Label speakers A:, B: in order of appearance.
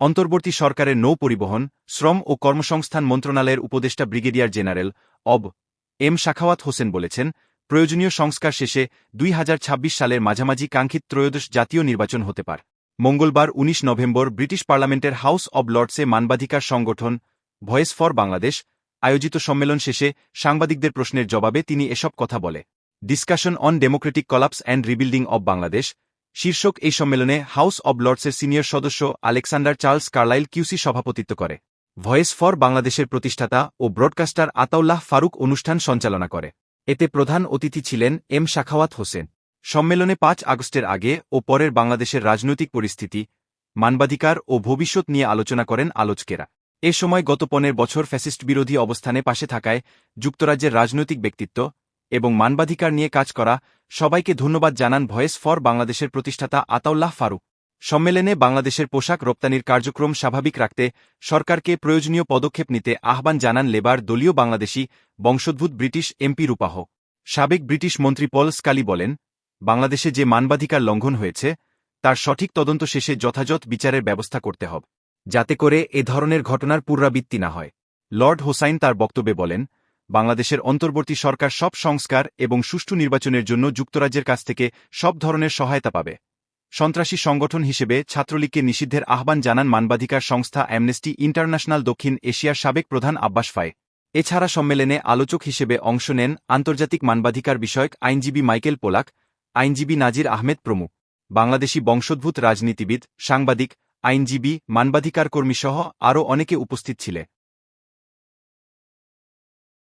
A: অন্তর্বর্তী সরকারের নৌ পরিবহন, শ্রম ও কর্মসংস্থান মন্ত্রণালয়ের উপদেষ্টা ব্রিগেডিয়ার জেনারেল অব এম শাখাওয়াত হোসেন বলেছেন, প্রয়োজনীয় সংস্কার শেষে দুই হাজার ছাব্বিশ সালের মাঝামাঝি কাঙ্ক্ষিত ত্রয়োদশ জাতীয় নির্বাচন হতে পার। মঙ্গলবার ১৯ নভেম্বর ব্রিটিশ পার্লামেন্টের হাউস অব লর্ডসে মানবাধিকার সংগঠন ভয়েস ফর বাংলাদেশ আয়োজিত সম্মেলন শেষে সাংবাদিকদের প্রশ্নের জবাবে তিনি এসব কথা বলে। Discussion on democratic collapse and rebuilding of Bangladesh শীর্ষক এই সম্মেলনে হাউস অব লর্ডসের সিনিয়র সদস্য আলেকসান্ডার চার্লস কার্লাইল কিউসি সভাপতিত্ব করে। ভয়েস ফর বাংলাদেশের প্রতিষ্ঠাতা ও ব্রডকাস্টার আতাউল্লাহ ফারুক অনুষ্ঠান সঞ্চালনা করে। এতে প্রধান অতিথি ছিলেন এম শাখাওয়াত হোসেন। সম্মেলনে পাঁচ আগস্টের আগে ও পরের বাংলাদেশের রাজনৈতিক পরিস্থিতি, মানবাধিকার ও ভবিষ্যৎ নিয়ে আলোচনা করেন আলোচকেরা এ সময় গত পনেরো বছর ফ্যাসিস্ট বিরোধী অবস্থানে পাশে থাকায় যুক্তরাজ্যের রাজনৈতিক ব্যক্তিত্ব এবং মানবাধিকার নিয়ে কাজ করা, সবাইকে ধন্যবাদ জানান ভয়েস ফর বাংলাদেশের প্রতিষ্ঠাতা আতাউল্লাহ ফারুক। সম্মেলনে বাংলাদেশের পোশাক রপ্তানির কার্যক্রম স্বাভাবিক রাখতে সরকারকে প্রয়োজনীয় পদক্ষেপ নিতে আহ্বান জানান লেবার দলীয় বাংলাদেশি বংশোদ্ভূত ব্রিটিশ এমপি রূপাহ। সাবেক ব্রিটিশ মন্ত্রী পল স্কালি বলেন, বাংলাদেশে যে মানবাধিকার লঙ্ঘন হয়েছে, তার সঠিক তদন্ত শেষে যথাযথ বিচারের ব্যবস্থা করতে হবে, যাতে করে এ ধরনের ঘটনার পুনরাবৃত্তি না হয়। লর্ড হোসাইন তার বক্তব্যে বলেন বাংলাদেশের অন্তর্বর্তী সরকার সব সংস্কার এবং সুষ্ঠু নির্বাচনের জন্য যুক্তরাজ্যের কাছ থেকে সব ধরনের সহায়তা পাবে। সন্ত্রাসী সংগঠন হিসেবে ছাত্রলীগকে নিষিদ্ধের আহ্বান জানান মানবাধিকার সংস্থা অ্যামনেস্টি ইন্টারন্যাশনাল দক্ষিণ এশিয়ার সাবেক প্রধান আব্বাস ফায় এছাড়া সম্মেলনে আলোচক হিসেবে অংশ নেন আন্তর্জাতিক মানবাধিকার বিষয়ক আইনজীবী মাইকেল পোলাক, আইনজীবী নাজির আহমেদ প্রমুখ, বাংলাদেশি বংশোদ্ভূত রাজনীতিবিদ, সাংবাদিক, আইনজীবী মানবাধিকার কর্মীসহ আরও অনেকে উপস্থিত ছিলেন।